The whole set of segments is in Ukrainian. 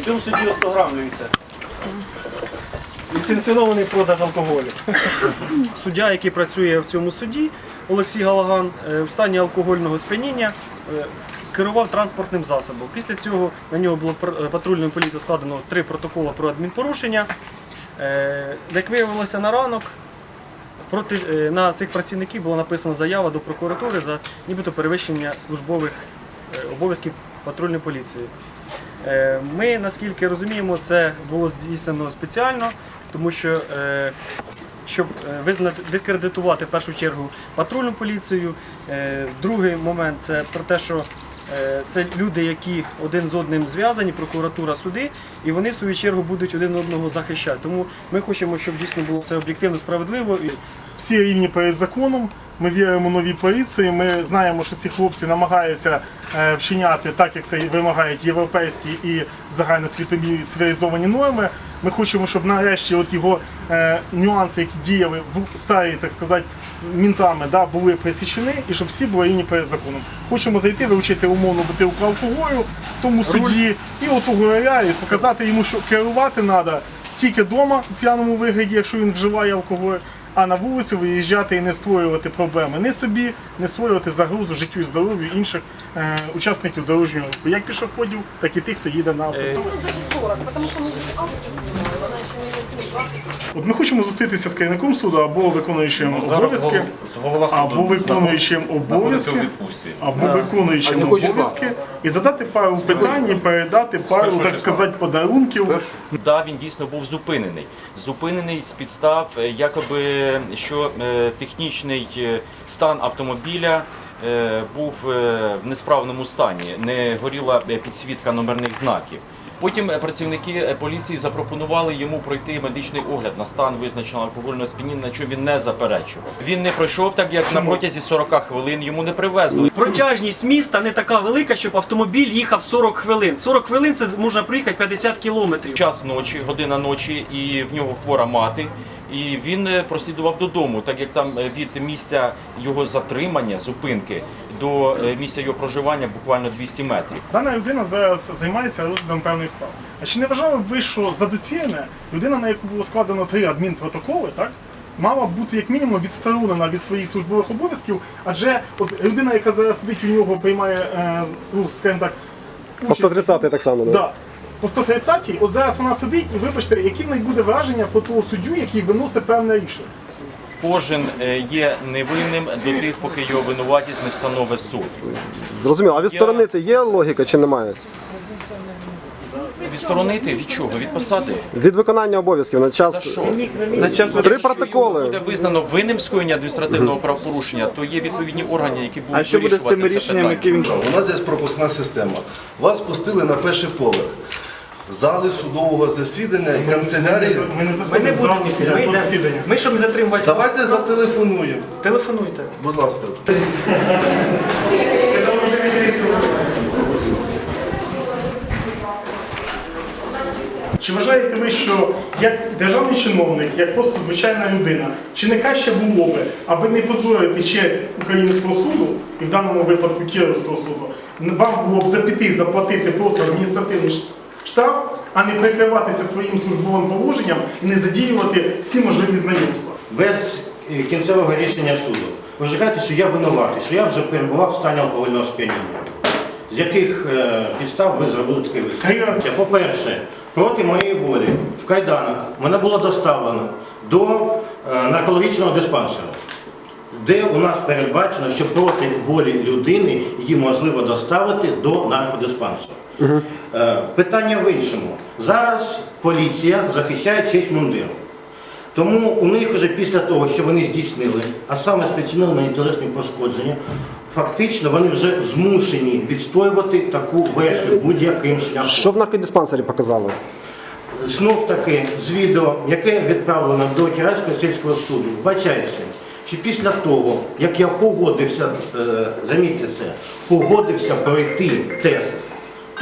В цьому суді остограмлюється. Несанкціонований продаж алкоголю. Суддя, який працює в цьому суді, Олексій Галаган, е, в стані алкогольного сп'яніння е, керував транспортним засобом. Після цього на нього було е, патрульною поліцією складено три протоколи про адмінпорушення. Як виявилося на ранок, проти, на цих працівників була написана заява до прокуратури за нібито перевищення службових обов'язків патрульної поліції. Е, Ми, наскільки розуміємо, це було здійснено спеціально, тому що е, щоб е, дискредитувати в першу чергу патрульну поліцію. Другий момент це про те, що це люди, які один з одним зв'язані, прокуратура, суди, і вони в свою чергу будуть один одного захищати. Тому ми хочемо, щоб дійсно було все об'єктивно, справедливо. Всі рівні перед законом. Ми віримо новій поліції. Ми знаємо, що ці хлопці намагаються е, вчиняти так, як це вимагають європейські і загальносвітові цивілізовані норми. Ми хочемо, щоб нарешті от його е, нюанси, які діяли в старі, так сказати, мінтами, да, були присічені, і щоб всі були рівні перед законом. Хочемо зайти, вивчити умовну бутилку алкоголю тому суді і от говоря, і показати йому, що керувати треба тільки вдома в п'яному вигляді, якщо він вживає алкоголь, а на вулицю виїжджати і не створювати проблеми ні собі, не створювати загрозу життю і здоров'ю інших е, учасників дорожнього руху, як пішоходів, так і тих, хто їде на авто. Е, даже 40, потому что мы здесь авто, она еще не написала. От ми хочемо зустрітися з керівником суду або виконуючим Ну, обов'язки, або виконуючим обов'язки, або виконуючим обов'язки, і задати пару питань, і передати пару, так сказати, подарунків. Да, він дійсно був зупинений. Зупинений з підстав, е, якоби що е, технічний е, стан автомобіля е, був е, в несправному стані, не горіла е, підсвітка номерних знаків. Потім е, працівники е, поліції запропонували йому пройти медичний огляд на стан визначеного алкогольного сп'яніння, на що він не заперечував. Він не пройшов так, як на протязі 40 хвилин йому не привезли. Протяжність міста не така велика, щоб автомобіль їхав 40 хвилин. 40 хвилин це можна проїхати 50 кілометрів. час ночі, година ночі, і в нього хвора мати. І він е, прослідував додому, так як там е, від місця його затримання, зупинки до е, місця його проживання буквально 200 метрів. Дана людина зараз займається розглядом певної справи. А чи не вважали б ви, що за доцільне людина, на яку було складено три адмінпротоколи, так? Мала бути як мінімум відсторонена від своїх службових обов'язків, адже от людина, яка зараз сидить у нього, приймає, ну скажімо так, По 130 так само, да? Да. По 130-й, от зараз вона сидить, і вибачте, які в неї буде враження про того суддю, який виносить певне рішення. Кожен е, є невинним до тих, поки його винуватість не встановить суд. Зрозуміло. А відсторонити є логіка чи немає? Відсторонити від чого? Від посади? Від виконання обов'язків на За час. що? На час Три Якщо протоколи. його буде визнано винним в скоєнні адміністративного правопорушення, то є відповідні органи, які будуть А що буде з тими це рішеннями, питання. які він У нас є пропускна система. Вас пустили на перший поверх. Зали судового засідання і канцелярії. Ми не Ми не заходимо в зал будемо ми, судового йдемо- засідання. ми щоб затримувати. Давайте вас, зателефонуємо. телефонуйте. Будь ласка. Чи вважаєте ви, що як державний чиновник, як просто звичайна людина, чи не краще було би, аби не позорити честь українського суду, і в даному випадку Київського суду, вам було б за піти заплатити просто адміністративний ш- штраф, а не прикриватися своїм службовим положенням і не задіювати всі можливі знайомства? без е, кінцевого рішення суду. Ви вважаєте, що я винуватий, що я вже перебував в стані алкогольного сп'яніння. З яких е, підстав ви зробили такий висновок? По-перше, проти моєї волі в кайданах мене було доставлено до е, наркологічного диспансеру, де у нас передбачено, що проти волі людини її можливо доставити до наркодиспансеру. Е, Питання в іншому. Зараз поліція захищає честь мундиру. Тому у них вже після того, що вони здійснили, а саме спричинили мені тілесні пошкодження, фактично вони вже змушені відстоювати таку версію будь-яким шляхом. Що в наркодиспансері показали? Знов таки з відео, яке відправлено до Кіратського сільського суду, вбачається, що після того, як я погодився, е, замітьте це, погодився пройти тест,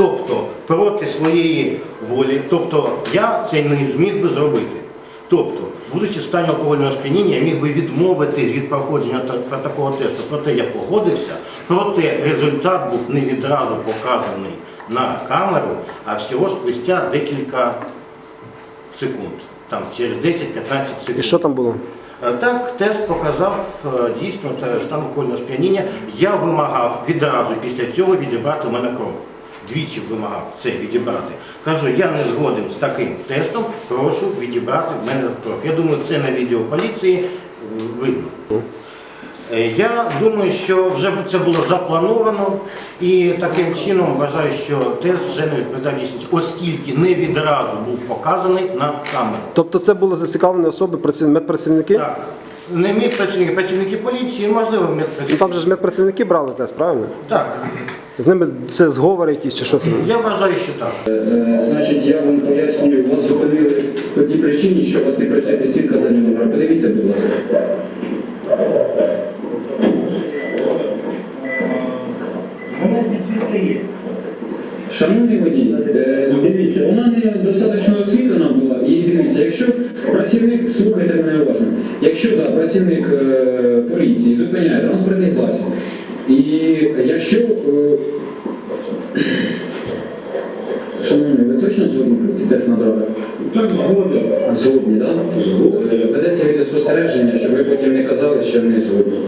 тобто проти своєї волі, тобто я це не зміг би зробити. Тобто, будучи в стані алкогольного сп'яніння, я міг би відмовити від проходження такого тесту. Проте я погодився, проте результат був не відразу показаний на камеру, а всього спустя декілька секунд, там через 10-15 секунд. І що там було? Е, Так, тест показав е, дійсно стан алкогольного сп'яніння. Я вимагав відразу після цього відібрати у мене кров. Двічі вимагав це відібрати. Кажу, я не згоден з таким тестом, прошу відібрати в мене кров. Я думаю, це на відео поліції е, видно. Е, Я думаю, що вже це було заплановано і таким чином вважаю, що тест вже не відповідав дійсності, оскільки не відразу був показаний на камеру. Тобто це були зацікавлені особи, праців- медпрацівники? Так. Не медпрацівники, працівники поліції, можливо, Ну медпрацівники. там же ж медпрацівники брали тест, правильно? Так, З ними це зговори якісь чи що це? я вважаю, що так. Е, Значить, я вам пояснюю, вас зупинили по тій причині, що у вас не працює підсвітка заднього номера. Подивіться, будь ласка. Шановний водій, е, дивіться, вона не достатньо освітлена була. І дивіться, якщо працівник, слухайте мене уважно, якщо да, працівник е, поліції зупиняє транспортний засіб, і якщо е, Шановні, ви точно згодні тест на драгер? Так, згодні. Згодні, так? Згодні. Ведеться відеоспостереження, щоб ви потім не казали, що не згодні.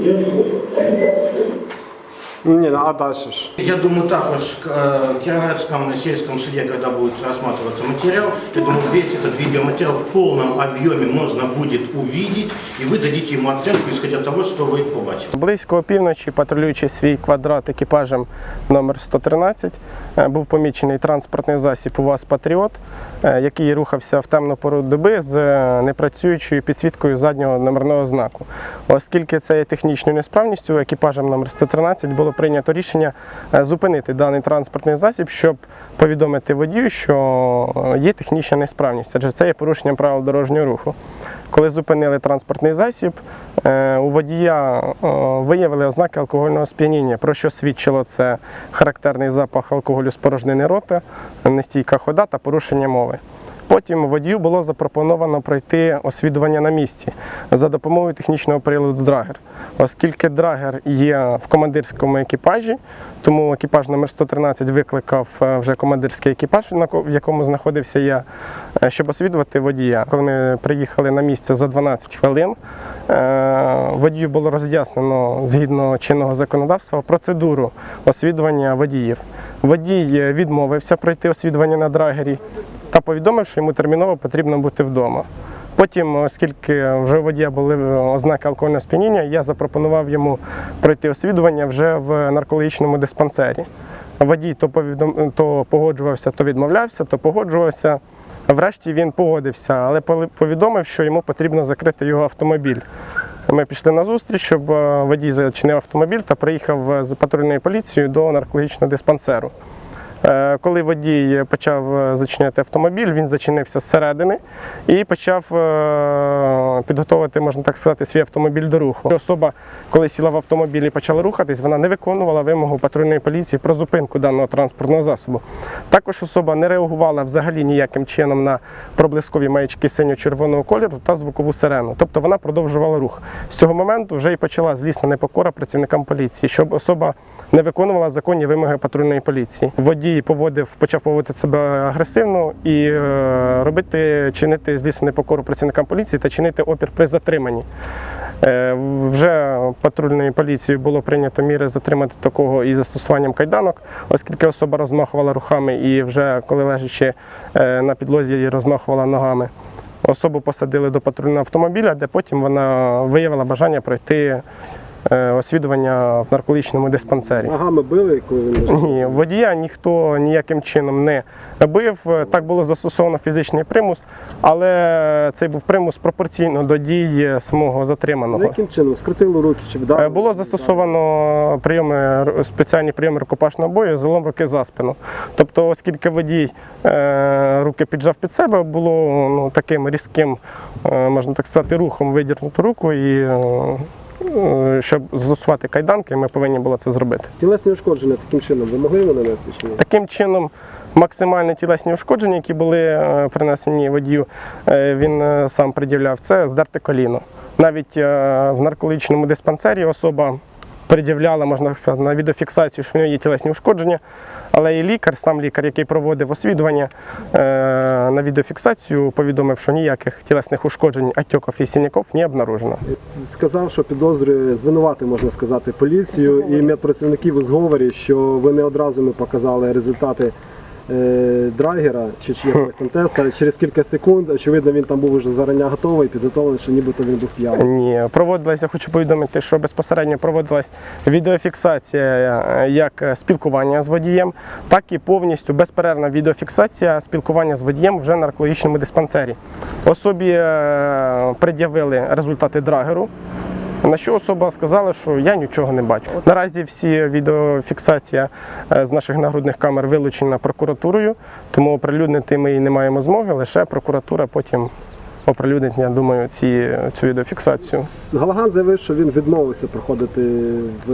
Ні, ну, а далі ж. Я думаю, також э, в Кировоградском сельском суде, когда будет рассматриваться материал, я думаю, весь этот видеоматериал в полном объеме можно будет увидеть, и вы дадите ему оценку, исходя от того, что вы побачили. Близько опівночі, патрулюючи свій квадрат екіпажем номер 113, е, був помічений транспортний засіб УВАЗ Патріот, е, який рухався в темну пору доби з е, непрацюючою підсвіткою заднього номерного знаку. Оскільки це є технічною несправністю, екіпажем номер 113 було прийнято рішення е, зупинити даний транспортний засіб, щоб повідомити водію, що е, є технічна несправність, адже це є порушенням правил дорожнього руху. Коли зупинили транспортний засіб, е, у водія виявили ознаки алкогольного сп'яніння, про що свідчило це характерний запах алкоголю з порожнини рота, нестійка хода та порушення мови. Потім водію було запропоновано пройти освідування на місці за допомогою технічного приладу драгер. Оскільки драгер є в командирському екіпажі, тому екіпаж номер 113 викликав е, вже командирський екіпаж, в якому знаходився я, е, щоб освідувати водія. Коли ми приїхали на місце за 12 хвилин, е, водію було роз'яснено згідно чинного законодавства процедуру освідування водіїв. Водій відмовився пройти освідування на драгері та повідомив, що йому терміново потрібно бути вдома. Потім, оскільки вже у водія були ознаки алкогольного сп'яніння, я запропонував йому пройти освідування вже в наркологічному диспансері. Водій то, повідом... то погоджувався, то відмовлявся, то погоджувався. Врешті він погодився, але повідомив, що йому потрібно закрити його автомобіль. Ми пішли на зустріч, щоб е, водій зачинив автомобіль та приїхав е, з патрульною поліцією до наркологічного диспансеру. Е, Коли водій почав е, зачиняти автомобіль, він зачинився зсередини і почав е, підготовити, можна так сказати, свій автомобіль до руху. Особа, коли сіла в автомобіль і почала рухатись, вона не виконувала вимогу патрульної поліції про зупинку даного транспортного засобу. Також особа не реагувала взагалі ніяким чином на проблискові маячки синьо-червоного кольору та звукову сирену. Тобто вона продовжувала рух. З цього моменту вже і почала злісна непокора працівникам поліції, щоб особа не виконувала законні вимоги патрульної поліції. Водій поводив, почав поводити себе агресивно і е, робити, чинити злісну непокору працівникам поліції та чинити опір при затриманні. Е, Вже патрульною поліцією було прийнято міри затримати такого із застосуванням кайданок, оскільки особа розмахувала рухами і вже коли лежачи е, на підлозі розмахувала ногами. Особу посадили до патрульного автомобіля, де потім вона виявила бажання пройти освідування в наркологічному диспансері. Ногами били, коли? Ні, водія ніхто ніяким чином не бив. Так було застосовано фізичний примус, але цей був примус пропорційно до дій самого Ну, затриманого. яким чином? Скрутили руки чи вдарили? Е, Було застосовано прийоми, спеціальні прийоми рукопашного бою залом руки за спину. Тобто, оскільки водій е, руки піджав під себе, було ну, таким різким, е, можна так сказати, рухом видірнути руку і. Е, Щоб застосувати кайданки, ми повинні були це зробити. Тілесні ушкодження таким чином ви могли його нанести чи ні? Таким чином, максимальні тілесні ушкодження, які були е, принесені водію, е, він е, сам пред'являв, це здерте коліно. Навіть в наркологічному диспансері особа пред'являла, можна сказати, на відеофіксацію, що в нього є тілесні ушкодження, Але і лікар, сам лікар, який проводив освідування е, на відеофіксацію, повідомив, що ніяких тілесних ушкоджень, атьоків і сіняков не обнаружено. Сказав, що підозрює звинувати, можна сказати, поліцію і медпрацівників у зговорі, що ви не одразу ми показали результати драгера чи, чи якогось там теста. Через кілька секунд, очевидно, він там був вже зарання готовий, підготовлений, що нібито він був п'яний. Ні, проводилася, я хочу повідомити, що безпосередньо проводилась відеофіксація е, як спілкування з водієм, так і повністю безперервна відеофіксація спілкування з водієм вже на наркологічному диспансері. Особі е, пред'явили результати драгеру. На що особа сказала, що я нічого не бачу. Наразі всі відеофіксація е, з наших нагрудних камер вилучена прокуратурою, тому оприлюднити ми її не маємо змоги, лише прокуратура потім оприлюднить, я думаю, ці, цю відеофіксацію. Галаган заявив, що він відмовився проходити в,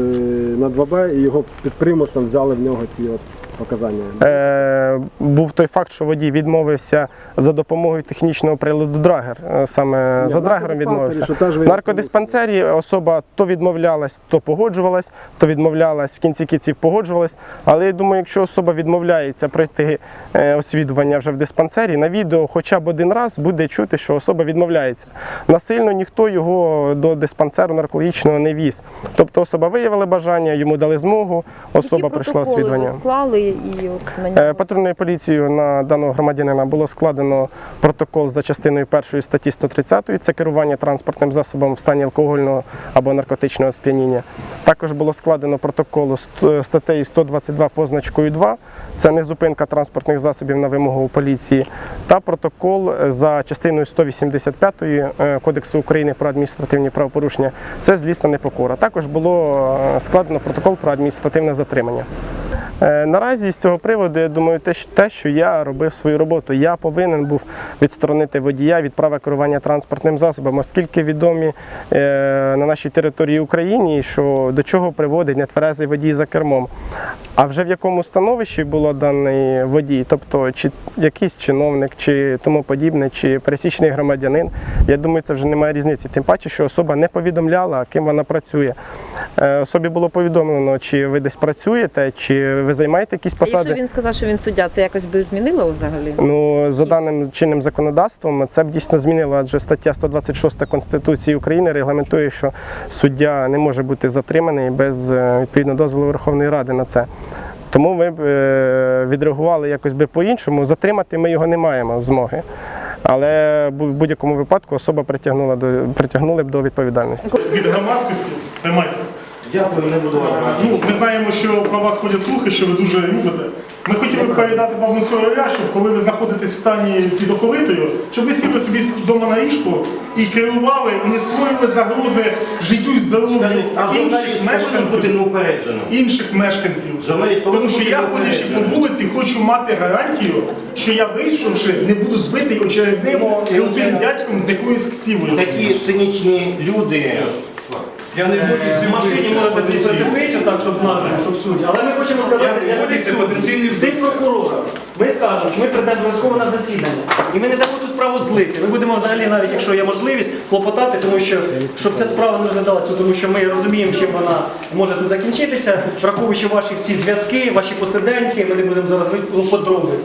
на 2Б і його під примусом взяли в нього ці от показання. Е, був той факт, що водій відмовився за допомогою технічного приладу драгер. Е, Саме Ні, за драгером відмовився. В наркодиспансері особа то відмовлялась, то погоджувалась, то відмовлялась, в кінці кінців погоджувалась. Але я думаю, якщо особа відмовляється пройти е, освідування вже в диспансері, на відео хоча б один раз буде чути, що особа відмовляється. Насильно ніхто його до диспансеру наркологічного не віз. Тобто особа виявила бажання, йому дали змогу, особа Які пройшла протоколи освідування. ви і от на Е, нього Патрульною поліцією на даного громадянина було складено протокол за частиною першої статті 130, це керування транспортним засобом в стані алкогольного або наркотичного сп'яніння. Також було складено протокол з статтею 122 позначкою 2, це не зупинка транспортних засобів на вимогу поліції, та протокол за частиною 185 е, Кодексу України про адміністративні правопорушення, це злісна непокора. Також було е, складено протокол про адміністративне затримання. Е, Наразі з цього приводу я думаю, те, що- я робив свою роботу, я повинен був відсторонити водія від права керування транспортним засобом, оскільки відомі е, на нашій території України, що до чого приводить нетверезий водій за кермом. А вже в якому становищі було даний водій, тобто чи якийсь чиновник, чи тому подібне, чи пересічний громадянин, я думаю, це вже немає різниці. Тим паче, що особа не повідомляла, ким вона працює. Е, Особі було повідомлено, чи ви десь працюєте, чи ви займаєте якісь А Якщо посади. він сказав, що він суддя, це якось би змінило взагалі? Ну, за даним чинним законодавством, це б дійсно змінило, адже стаття 126 Конституції України регламентує, що суддя не може бути затриманий без е, відповідно дозволу Верховної Ради на це. Тому ми б е, відреагували якось би по-іншому. Затримати ми його не маємо змоги. Але в будь-якому випадку особа притягнула до притягнули б до відповідальності. Від громадськості тримайте. Дякую, не буду вас. Ну, ми знаємо, що про вас ходять слухи, що ви дуже любите. Ми хотіли б передати вам цю роля, щоб коли ви знаходитесь в стані під оковитою, щоб ви сіли собі вдома на ліжку і керували, і не створювали загрози життю і здоров'ю Скажіть, а інших журналіст повинен бути мешканців. неупередженим? Інших мешканців. Журналіст повинен Тому що бути я, ходячи по неупередженим. вулиці, хочу мати гарантію, що я вийшовши, не буду збитий очередним крутим дядьком з якоюсь ксівою. Такі цинічні люди. Я не буду в машині можете зацепити, так, щоб знати, що в суді. Але ми хочемо сказати для всіх суддів, всім прокурорам. Ми скажемо, що ми прийдемо обов'язково на засідання. І ми не дамо цю справу злити. Ми будемо взагалі, навіть якщо є можливість, клопотати, тому що щоб ця справа не розглядалася, тому що ми розуміємо, чим вона може тут закінчитися, враховуючи ваші всі зв'язки, ваші посиденьки, ми не будемо зараз говорити подробиць.